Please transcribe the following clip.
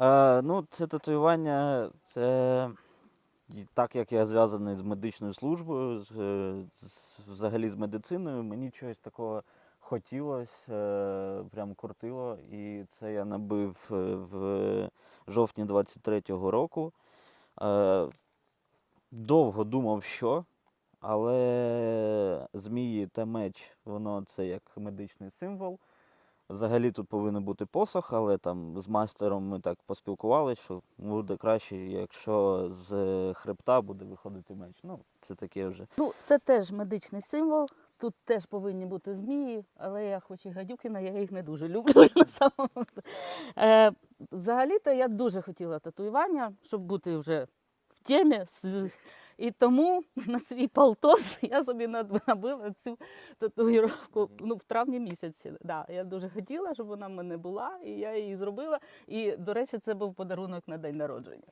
Е, ну, це татуювання, це так як я зв'язаний з медичною службою, з, е, з- взагалі з медициною, мені чогось такого хотілося, е, прям крутило. І це я набив е, в жовтні 23-го року. Е, довго думав, що, але змії та меч, воно це як медичний символ. Взагалі тут повинен бути посох, але там з майстером ми так поспілкувалися, що буде краще, якщо з хребта буде виходити меч. Ну, це таке вже. Ну, це теж медичний символ. Тут теж повинні бути змії, але я хоч і гадюкіна, я їх не дуже люблю на самому. Е, взагалі-то я дуже хотіла татуювання, щоб бути вже в темі. І тому на свій полтос я собі набила цю татуїровку ну, в травні місяці. Да, я дуже хотіла, щоб вона в мене була, і я її зробила. І, до речі, це був подарунок на день народження.